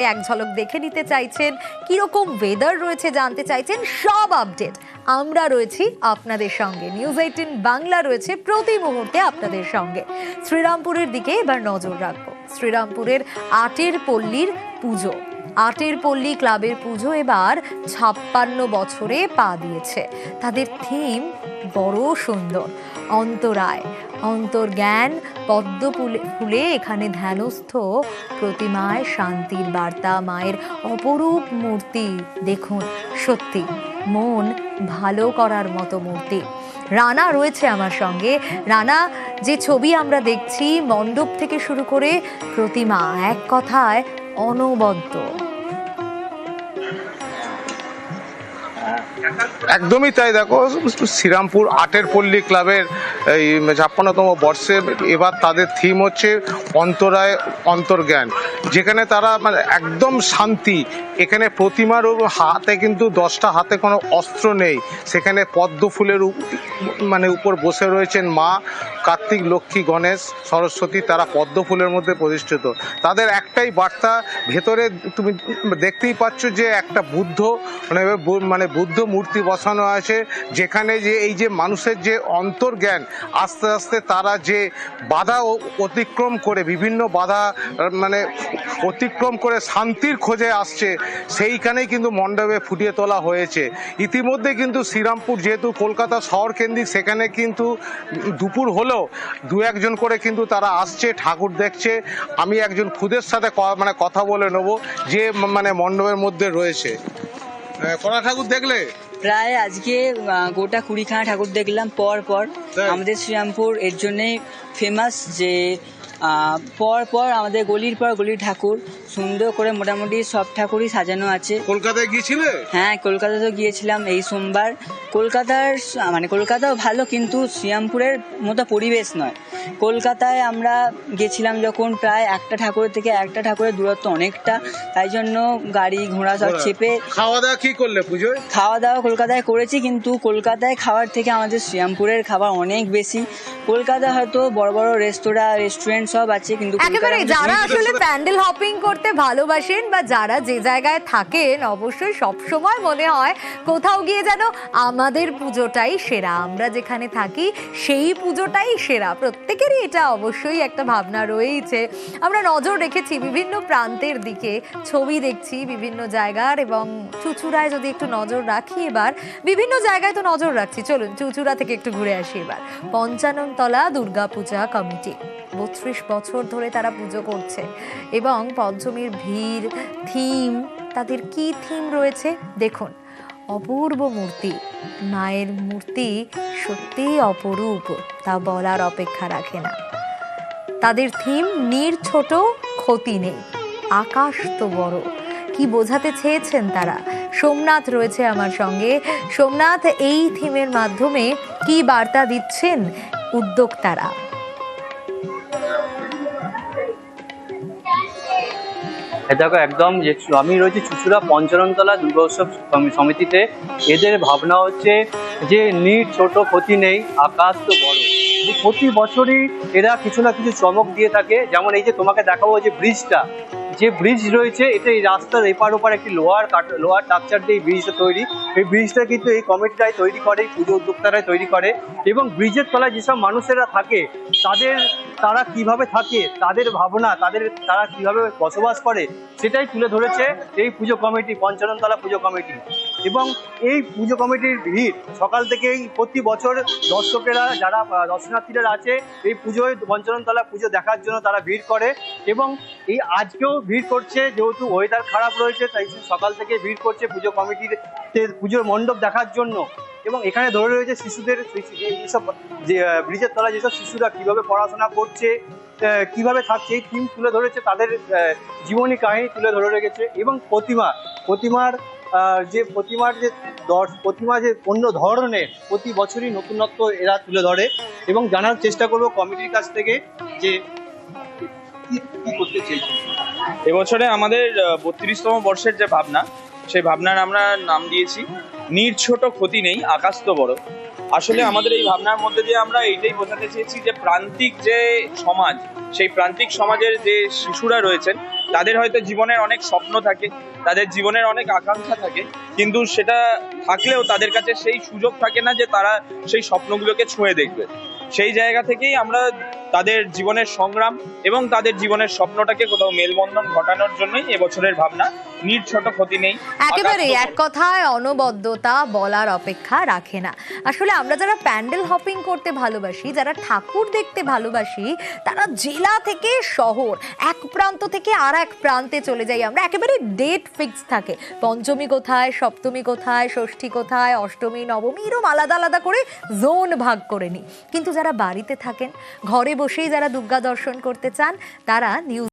এক ঝলক দেখে নিতে চাইছেন, কীরকম ওয়েদার রয়েছে জানতে চাইছেন, সব আপডেট আমরা রয়েছি আপনাদের সঙ্গে। নিউজ এইটিন বাংলা রয়েছে প্রতি মুহূর্তে আপনাদের সঙ্গে। শ্রীরামপুরের দিকে এবার নজর রাখব। শ্রীরামপুরের আটের পল্লীর পুজো। আটের পল্লী ক্লাবের পুজো এবার ছাপ্পান্ন বছরে পা দিয়েছে। তাদের থিম বড় সুন্দর, অন্তরায়। অন্তর্জ্ঞান, পদ্ম ফুলে এখানে ধ্যানস্থ। প্রতিমায় শান্তির বার্তা, মায়ের অপরূপ মূর্তি। দেখুন, সত্যি, মন ভালো করার মতো মূর্তি। রানা রয়েছে আমার সঙ্গে। রানা, যে ছবি আমরা দেখছি, মণ্ডপ থেকে শুরু করে প্রতিমা, এক কথায় অনবদ্য। একদমই তাই দেখো, শ্রীরামপুর আটের পল্লী ক্লাবের এই ছাপ্পান্নতম বর্ষে এবার তাদের থিম হচ্ছে অন্তরায় অন্তর্জ্ঞান। যেখানে তারা মানে একদম শান্তি, এখানে প্রতিমার হাতে কিন্তু দশটা হাতে কোনো অস্ত্র নেই। সেখানে পদ্ম ফুলের মানে উপর বসে রয়েছেন মা কার্তিক, লক্ষ্মী, গণেশ, সরস্বতী, তারা পদ্ম ফুলের মধ্যে প্রতিষ্ঠিত। তাদের একটাই বার্তা, ভেতরে তুমি দেখতেই পাচ্ছ যে একটা বুদ্ধ মানে মানে বুদ্ধ মূর্তি বসানো আছে, যেখানে যে এই যে মানুষের যে অন্তর্জ্ঞান, আস্তে আস্তে তারা যে বাধা অতিক্রম করে, বিভিন্ন বাধা মানে অতিক্রম করে শান্তির খোঁজে আসছে, সেইখানেই কিন্তু মণ্ডপে ফুটিয়ে তোলা হয়েছে। ইতিমধ্যে কিন্তু শ্রীরামপুর, যেহেতু কলকাতা শহর কেন্দ্রিক, সেখানে কিন্তু দুপুর হলেও দু একজন করে কিন্তু তারা আসছে, ঠাকুর দেখছে। আমি একজন খুদের সাথে মানে কথা বলে নেব, যে মানে মণ্ডপের মধ্যে রয়েছে। কড়া ঠাকুর দেখলে? প্রায় আজকে গোটা কুড়িখানা ঠাকুর দেখলাম পর পর। আমাদের শ্রীরামপুর এর জন্যে ফেমাস যে পর পর আমাদের গলির পর গলির ঠাকুর সুন্দর করে মোটামুটি সব ঠাকুরই সাজানো আছে। কলকাতায় গিয়েছিলে? হ্যাঁ কলকাতা তো গিয়েছিলাম এই সোমবার। কলকাতার মানে কলকাতাও ভালো কিন্তু শ্রীরামপুরের মতো পরিবেশ নয়। কলকাতায় আমরা গেছিলাম যখন প্রায় একটা ঠাকুরের থেকে একটা ঠাকুরের দূরত্ব অনেকটা। তাই জন্য গাড়ি ঘোড়া সব চেপে খাওয়া দাওয়া কি করলে পুজোয়? খাওয়া দাওয়া কলকাতায় করেছি কিন্তু কলকাতায় খাওয়ার থেকে আমাদের শ্রীরামপুরের খাবার অনেক বেশি। কলকাতায় হয়তো বড় বড় রেস্তোরাঁ রেস্টুরেন্ট সব আছে কিন্তু একেবারে যারা আসলে প্যান্ডেল হপিং করতে ভালোবাসেন বা যারা যে জায়গায় থাকেন অবশ্যই সব সময় মনে হয় কোথাও গিয়ে যেন আমাদের পুজোটাই সেরা। আমরা যেখানে থাকি সেই পুজোটাই সেরা। প্রত্যেকেরই এটা অবশ্যই একটা ভাবনা রয়েছে আমরা নজর রেখেছি বিভিন্ন প্রান্তের দিকে ছবি দেখছি বিভিন্ন জায়গার এবং চুচুড়ায় যদি একটু নজর রাখি এবার বিভিন্ন জায়গায় তো নজর রাখছি। চলুন চুচুড়া থেকে একটু ঘুরে আসি এবার। পঞ্চাননতলা দুর্গাপূজা কমিটি বত্রিশ বছর ধরে তারা পুজো করছে। এবং পঞ্চমীর ভিড়, থিম, তাদের কি থিম রয়েছে? দেখুন, অপূর্ব মূর্তি। মায়ের মূর্তি সত্যিই অপরূপ, তা বলার অপেক্ষা রাখে না। তাদের থিম, নীর ছোট, ক্ষতি নেই। আকাশ তো বড়। কি বোঝাতে চেয়েছেন তারা? সোমনাথ রয়েছে আমার সঙ্গে। সোমনাথ, এই থিমের মাধ্যমে কি বার্তা দিচ্ছেন উদ্যোক্তারা? দেখো একদম যে আমি রয়েছি চুচুড়া পঞ্চরণতলা দুর্গা উৎসব সমিতিতে। এদের ভাবনা হচ্ছে যে নিট ছোট ক্ষতি নেই, আকাশ তো বড়। প্রতি বছরই এরা কিছু না কিছু চমক দিয়ে থাকে। যেমন এই যে তোমাকে দেখাবো যে ব্রিজটা। যে ব্রিজ রয়েছে, এটা এই রাস্তার এপার ওপার একটি লোহার লোহার টাকচার দিয়ে এই ব্রিজটা তৈরি। এই ব্রিজটা কিন্তু এই কমিটিটাই তৈরি করে, পুজো উদ্যোক্তারাই তৈরি করে। এবং ব্রিজের তলায় যেসব মানুষেরা থাকে, তাদের, তারা কীভাবে থাকে, তাদের ভাবনা, তাদের, তারা কীভাবে বসবাস করে, সেটাই তুলে ধরেছে এই পুজো কমিটি পঞ্চাননতলা পুজো কমিটি এবং এই পুজো কমিটির ভিড় সকাল থেকেই প্রতি বছর দর্শকেরা, যারা দর্শনার্থীরা আছে, এই পুজোয় পঞ্চাননতলা পুজো দেখার জন্য তারা ভিড় করে। এবং এই আজকেও ভিড় করছে, যেহেতু ওয়েদার খারাপ রয়েছে, তাই সকাল থেকে ভিড় করছে পুজো কমিটির পুজোর মণ্ডপ দেখার জন্য। এবং এখানে ধরে রয়েছে শিশুদের যেসব যে ব্রিজের তলায় যেসব শিশুরা কীভাবে পড়াশোনা করছে কীভাবে থাকছে, এই থিম তুলে ধরেছে, তাদের জীবনী কাহিনী তুলে ধরে রেখেছে। এবং প্রতিমা, প্রতিমার যে প্রতিমার যে দর- প্রতিমা যে অন্য ধরনের প্রতি বছরই নতুনত্ব এরা তুলে ধরে। এবং জানার চেষ্টা করব কমিটির কাছ থেকে যে এবছরে আমাদের বত্রিশতম বর্ষের যে ভাবনা, সেই ভাবনার আমরা নাম দিয়েছি, নির ছোট ক্ষতি নেই, আকাশ তো বড়। আসলে আমাদের এই ভাবনার মধ্যে দিয়ে আমরা এইটাই বোঝাতে চেয়েছি যে প্রান্তিক যে সমাজ, সেই প্রান্তিক সমাজের যে শিশুরা রয়েছেন, তাদের হয়তো জীবনের অনেক স্বপ্ন থাকে, তাদের জীবনের অনেক আকাঙ্ক্ষা থাকে, কিন্তু সেটা থাকলেও তাদের কাছে সেই সুযোগ থাকে না যে তারা সেই স্বপ্নগুলোকে ছুঁয়ে দেখবে। সেই জায়গা থেকেই আমরা তাদের জীবনের সংগ্রাম এবং তাদের জীবনের স্বপ্নটাকে কোথাও মেলবন্ধন ঘটানোর জন্যই এবছরের ভাবনা। নির ছোট ক্ষতি নেই। একেবারে এক কথায় অনবদ্যতা বলার অপেক্ষা রাখে না। আসলে আমরা যারা প্যান্ডেল হপিং করতে ভালোবাসি যারা ঠাকুর দেখতে ভালোবাসি তারা জেলা থেকে শহর এক প্রান্ত থেকে আর এক প্রান্তে চলে যাই আমরা। একেবারে ডেট ফিক্স থাকে। পঞ্চমী কোথায় সপ্তমী কোথায় ষষ্ঠী কোথায় অষ্টমী নবমী এরকম আলাদা আলাদা করে জোন ভাগ করে নিই। কিন্তু যারা বাড়িতে থাকেন ঘরে বসেই যারা দুর্গা দর্শন করতে চান তারা নিউজ